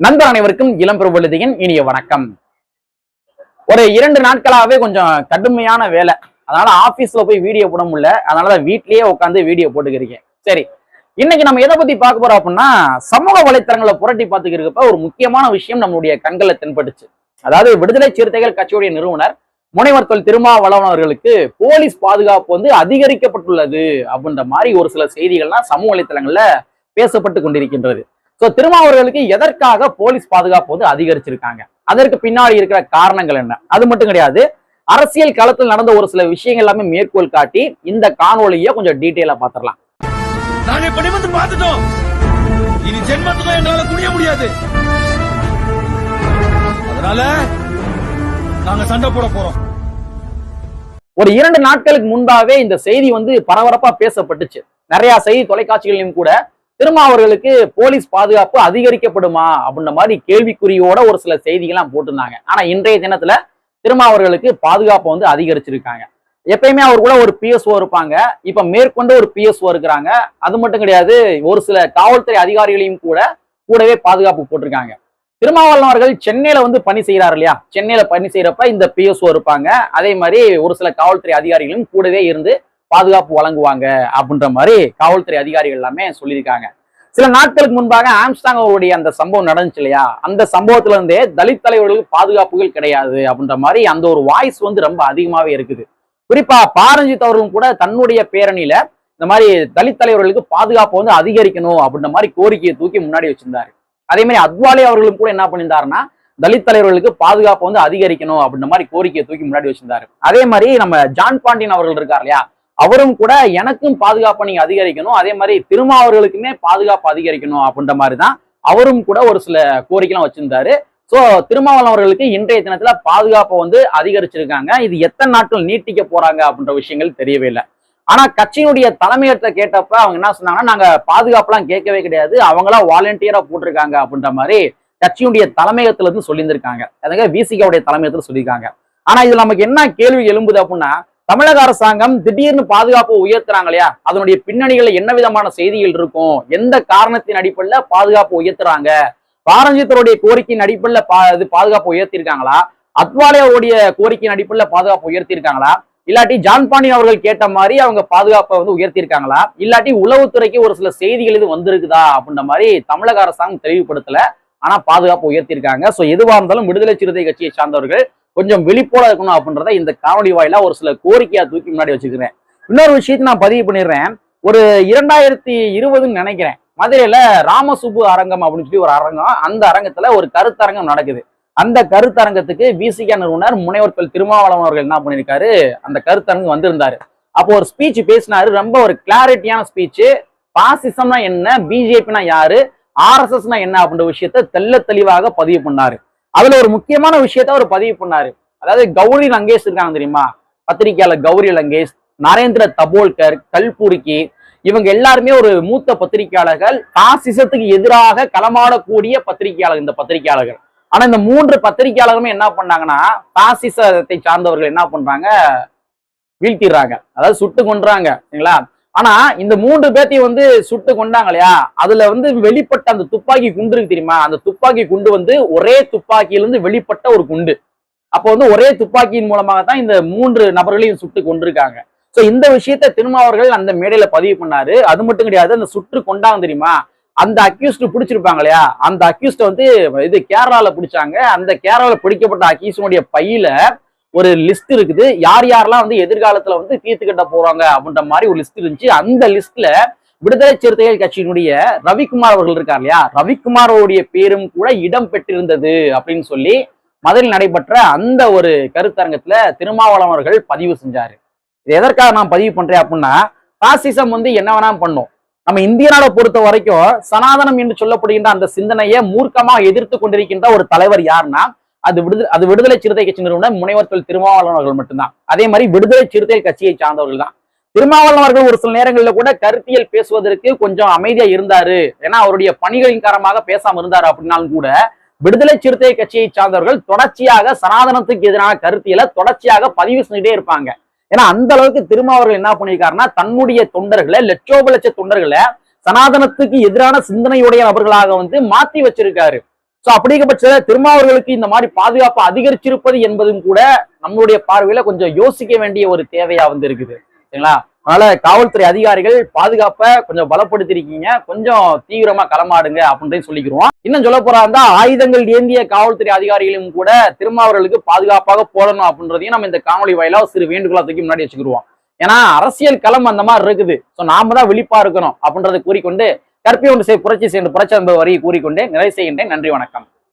நண்பர் அனைவருக்கும் இளம் பிரபலதியின் இனிய வணக்கம். ஒரு இரண்டு நாட்களாகவே கொஞ்சம் கடுமையான வேலை. அதனால ஆபீஸ்ல போய் வீடியோ போட முடியல. அதனால வீட்லயே உட்காந்து வீடியோ போட்டுக்கிறீங்க சரி இன்னைக்கு நம்ம எதை பத்தி பார்க்க போறோம் அப்படின்னா சமூக வலைத்தளங்களை புரட்டி பார்த்துக்கிறப்ப ஒரு முக்கியமான விஷயம் நம்மளுடைய கண்களை தென்பட்டுச்சு. அதாவது விடுதலை சிறுத்தைகள் கட்சியுடைய நிறுவனர் முனைவர் தொல் திருமாவளவன் அவர்களுக்கு போலீஸ் பாதுகாப்பு வந்து அதிகரிக்கப்பட்டுள்ளது அப்படின்ற மாதிரி ஒரு சில செய்திகள்லாம் சமூக வலைத்தளங்கள்ல பேசப்பட்டு கொண்டிருக்கின்றது. சோ திருமாவர்களுக்கு எதற்காக போலீஸ் பாதுகாப்பு வந்து அதிகரிச்சிருக்காங்க? அதற்கு பின்னாடி இருக்கிற காரணங்கள் என்ன? அது மட்டும் கிடையாது. அரசியல் களத்தில் நடந்த ஒரு சில விஷயங்கள் எல்லாமே மேற்கோள் காட்டி இந்த காணொலியை கொஞ்சம் டீட்டெயிலா பாத்திரலாம் நாங்க பார்த்துட்டோம். இனி ஜென்மத்துக்கும் எங்களால குனிய முடியாது. அதனால நாங்க சண்டை போட போறோம். ஒரு இரண்டு நாட்களுக்கு முன்பாகவே இந்த செய்தி வந்து பரபரப்பா பேசப்பட்டுச்சு. நிறைய செய்தி தொலைக்காட்சிகளிலும் கூட திருமாவர்களுக்கு போலீஸ் பாதுகாப்பு அதிகரிக்கப்படுமா அப்படின்ற மாதிரி கேள்விக்குறியோட ஒரு சில செய்திகள்லாம் போட்டிருந்தாங்க. ஆனா இன்றைய தினத்துல திருமாவர்களுக்கு பாதுகாப்பு வந்து அதிகரிச்சிருக்காங்க. எப்பயுமே அவர் கூட ஒரு பிஎஸ்ஓ இருப்பாங்க. இப்ப மேற்கொண்டு ஒரு பிஎஸ்ஓ இருக்கிறாங்க. அது மட்டும் கிடையாது ஒரு சில காவல்துறை அதிகாரிகளையும் கூட கூடவே பாதுகாப்பு போட்டிருக்காங்க. திருமாவளவன் அவர்கள் சென்னையில வந்து பணி செய்யறாரு இல்லையா? சென்னையில பணி செய்யறப்ப இந்த பிஎஸ்ஓ இருப்பாங்க. அதே மாதிரி ஒரு சில காவல்துறை அதிகாரிகளும் கூடவே இருந்து பாதுகாப்பு வழங்குவாங்க அப்படின்ற மாதிரி காவல்துறை அதிகாரிகள் எல்லாமே சொல்லியிருக்காங்க. சில நாட்களுக்கு முன்பாக ஆம்ஸ்டாங் அவருடைய அந்த சம்பவம் நடந்துச்சு இல்லையா? அந்த சம்பவத்துல இருந்தே தலித் தலைவர்களுக்கு பாதுகாப்புகள் கிடையாது அப்படின்ற மாதிரி அந்த ஒரு வாய்ஸ் வந்து ரொம்ப அதிகமாவே இருக்குது. குறிப்பா பாரஞ்சித் அவர்களும் கூட தன்னுடைய பேரணியில இந்த மாதிரி தலித் தலைவர்களுக்கு பாதுகாப்பு வந்து அதிகரிக்கணும் அப்படின்ற மாதிரி கோரிக்கையை தூக்கி முன்னாடி வச்சிருந்தாரு. அதே மாதிரி அத்வாலே அவர்களும் கூட என்ன பண்ணியிருந்தாருன்னா தலித் தலைவர்களுக்கு பாதுகாப்பு வந்து அதிகரிக்கணும் அப்படின்ற மாதிரி கோரிக்கையை தூக்கி முன்னாடி வச்சிருந்தாரு. அதே மாதிரி நம்ம ஜான் பாண்டியன் அவர்கள் இருக்கார் இல்லையா? அவரும் கூட எனக்கும் பாதுகாப்பை நீங்க அதிகரிக்கணும். அதே மாதிரி திருமாவர்களுக்குமே பாதுகாப்பு அதிகரிக்கணும் அப்படின்ற மாதிரி தான் அவரும் கூட ஒரு சில கோரிக்கைலாம் வச்சிருந்தாரு. ஸோ திருமாவளவன் அவர்களுக்கு இன்றைய தினத்துல பாதுகாப்பை வந்து அதிகரிச்சிருக்காங்க. இது எத்தனை நாட்கள் நீட்டிக்க போறாங்க அப்படின்ற விஷயங்கள் தெரியவே இல்லை. ஆனா கட்சியினுடைய தலைமையத்தை கேட்டப்ப அவங்க என்ன சொன்னாங்கன்னா நாங்க பாதுகாப்புலாம் கேட்கவே கிடையாது. அவங்களா வாலண்டியரா போட்டிருக்காங்க அப்படின்ற மாதிரி கட்சியுடைய தலைமையகத்துல இருந்து சொல்லியிருந்திருக்காங்க. அதுங்க விசிகாவுடைய தலைமையத்துல சொல்லியிருக்காங்க. ஆனா இது நமக்கு என்ன கேள்வி எழும்புது அப்படின்னா தமிழக அரசாங்கம் திடீர்னு பாதுகாப்பு உயர்த்துறாங்க இல்லையா? அதனுடைய பின்னணிகள் என்ன விதமான செய்திகள் இருக்கும்? எந்த காரணத்தின் அடிப்படையில பாதுகாப்பு உயர்த்துறாங்க? பாரஞ்சித்தருடைய கோரிக்கையின் அடிப்படையில பா இது பாதுகாப்பு உயர்த்திருக்காங்களா? அத்வாலே அவருடைய கோரிக்கையின் அடிப்படையில பாதுகாப்பு உயர்த்திருக்காங்களா? இல்லாட்டி ஜான்பானி அவர்கள் கேட்ட மாதிரி அவங்க பாதுகாப்பை வந்து உயர்த்தியிருக்காங்களா இல்லாட்டி உளவுத்துறைக்கு ஒரு சில செய்திகள் இது வந்திருக்குதா? அப்படின்ற மாதிரி தமிழக அரசாங்கம் தெளிவுபடுத்தல. ஆனா பாதுகாப்பு உயர்த்தியிருக்காங்க சோ எதுவா இருந்தாலும் விடுதலை சிறுத்தை கட்சியை சார்ந்தவர்கள் கொஞ்சம் வெளிப்போட இருக்கணும் அப்படின்றத இந்த காணொலி வாயிலா ஒரு சில கோரிக்கையா தூக்கி முன்னாடி வச்சுக்கிறேன் இன்னொரு விஷயத்தை நான் பதிவு பண்ணிடுறேன். ஒரு இரண்டாயிரத்தி இருபதுன்னு நினைக்கிறேன். மதுரையில ராமசுப்பு அரங்கம் அப்படின்னு சொல்லி ஒரு அரங்கம் அந்த அரங்கத்துல ஒரு கருத்தரங்கம் நடக்குது. அந்த கருத்தரங்கத்துக்கு விசிகா நிறுவனர் முனைவர் திருமாவளவன் அவர்கள் என்ன பண்ணியிருக்காரு? அந்த கருத்தரங்கம் வந்திருந்தாரு. அப்போ ஒரு ஸ்பீச் பேசினாரு. ரொம்ப ஒரு கிளாரிட்டியான ஸ்பீச் பாசிசம்னா என்ன? பிஜேபினா யாரு? ஆர்எஸ்எஸ்னா என்ன அப்படின்ற விஷயத்த தெள்ள தெளிவாக பதிவு பண்ணாரு. அதுல ஒரு முக்கியமான விஷயத்த அவர் பதிவு பண்ணாரு. அதாவது கௌரி லங்கேஷ் இருக்காங்க தெரியுமா? பத்திரிகையாளர் கௌரி லங்கேஷ் நரேந்திர தபோல்கர் கல்புர்கி இவங்க எல்லாருமே ஒரு மூத்த பத்திரிகையாளர்கள் பாசிசத்துக்கு எதிராக களமாடக்கூடிய பத்திரிகையாளர் இந்த பத்திரிகையாளர்கள் ஆனா இந்த மூன்று பத்திரிகையாளருமே என்ன பண்ணாங்கன்னா பாசிசத்தை சார்ந்தவர்கள் என்ன பண்றாங்க? வீழ்த்திடுறாங்க. அதாவது சுட்டு கொன்றாங்க. சரிங்களா? ஆனா இந்த மூன்று பேர்த்தையும் வந்து சுட்டு கொண்டாங்க இல்லையா அதுல வந்து வெளிப்பட்ட அந்த துப்பாக்கி குண்டு இருக்கு தெரியுமா? அந்த துப்பாக்கி குண்டு வந்து ஒரே துப்பாக்கியிலிருந்து வெளிப்பட்ட ஒரு குண்டு. அப்போ வந்து ஒரே துப்பாக்கியின் மூலமாக தான் இந்த மூன்று நபர்களையும் சுட்டு கொண்டிருக்காங்க சோ இந்த விஷயத்த திருமாவர்கள் அந்த மேடையில பதிவு பண்ணாரு. அது மட்டும் கிடையாது அந்த சுட்டு கொண்டாங்க தெரியுமா? அந்த அக்யூஸ்ட் பிடிச்சிருப்பாங்க இல்லையா அந்த அக்யூஸ்ட வந்து இது கேரளால பிடிச்சாங்க. அந்த கேரளால பிடிக்கப்பட்ட அக்யூஸ்டனுடைய பையில ஒரு லிஸ்ட் இருக்குது. யார் யாரெல்லாம் வந்து எதிர்காலத்துல வந்து தீர்த்து கட்ட போறாங்க அப்படின்ற மாதிரி ஒரு லிஸ்ட் இருந்துச்சு. அந்த லிஸ்ட்ல விடுதலை சிறுத்தைகள் கட்சியினுடைய ரவிக்குமார் அவர்கள் இருக்கார் இல்லையா? ரவிக்குமார் அவருடைய பேரும் கூட இடம் பெற்றிருந்தது அப்படின்னு சொல்லி மதுரையில் நடைபெற்ற அந்த ஒரு கருத்தரங்கத்துல திருமாவளவன் அவர்கள் பதிவு செஞ்சாரு. இது எதற்காக நான் பதிவு பண்றேன் அப்படின்னா பாசிசம் வந்து என்ன வேணாம் பண்ணும். நம்ம இந்திய நாடை பொறுத்த வரைக்கும் சனாதனம் என்று சொல்லப்படுகின்ற அந்த சிந்தனையை மூர்க்கமாக எதிர்த்து கொண்டிருக்கின்ற ஒரு தலைவர் யாருன்னா அது விடுதலை அது விடுதலை சிறுத்தை கட்சி நிறுவனம் முனைவர் தொல் திருமாவளவன் அவர்கள் மட்டும்தான். அதே மாதிரி விடுதலை சிறுத்தை கட்சியை சார்ந்தவர்கள் தான். திருமாவளவன் அவர்கள் ஒரு சில நேரங்களில் கூட கருத்தியல் பேசுவதற்கு கொஞ்சம் அமைதியா இருந்தாரு. ஏன்னா அவருடைய பணிகளின் காரணமாக பேசாம இருந்தாரு அப்படின்னாலும் கூட விடுதலை சிறுத்தை கட்சியை சார்ந்தவர்கள் தொடர்ச்சியாக சனாதனத்துக்கு எதிரான கருத்தியலை தொடர்ச்சியாக பதிவு செஞ்சுட்டே இருப்பாங்க. ஏன்னா அந்த அளவுக்கு திருமாவர்கள் என்ன பண்ணியிருக்காருன்னா தன்னுடைய தொண்டர்களை லட்சோப லட்ச தொண்டர்களை சனாதனத்துக்கு எதிரான சிந்தனையுடைய நபர்களாக வந்து மாத்தி வச்சிருக்காரு. சோ அப்படிங்கிற திருமாவர்களுக்கு இந்த மாதிரி பாதுகாப்பு அதிகரிச்சிருப்பது என்பதும் கூட நம்மளுடைய பார்வையில கொஞ்சம் யோசிக்க வேண்டிய ஒரு தேவையா வந்து இருக்குது சரிங்களா? அதனால காவல்துறை அதிகாரிகள் பாதுகாப்பை கொஞ்சம் பலப்படுத்திருக்கீங்க. கொஞ்சம் தீவிரமா களமாடுங்க அப்படின்றதையும் சொல்லிக்கிறோம். இன்னும் சொல்ல போறா இருந்தா ஆயுதங்கள் ஏந்திய காவல்துறை அதிகாரிகளும் கூட திருமாவர்களுக்கு பாதுகாப்பாக போடணும் அப்படின்றதையும் நம்ம இந்த காணொலி வாயிலா சிறு வேண்டுகோளா தூக்கி முன்னாடி வச்சுக்கிடுவோம் ஏன்னா அரசியல் களம் அந்த மாதிரி இருக்குது. ஸோ நாம தான் விழிப்பா இருக்கணும் அப்படின்றத கூறிக்கொண்டு கற்பி ஒன்று புரட்சி செய்து புரட்சி என்பது வரி கூறிக்கொண்டே நிறைவு செய்கின்றேன். நன்றி வணக்கம்.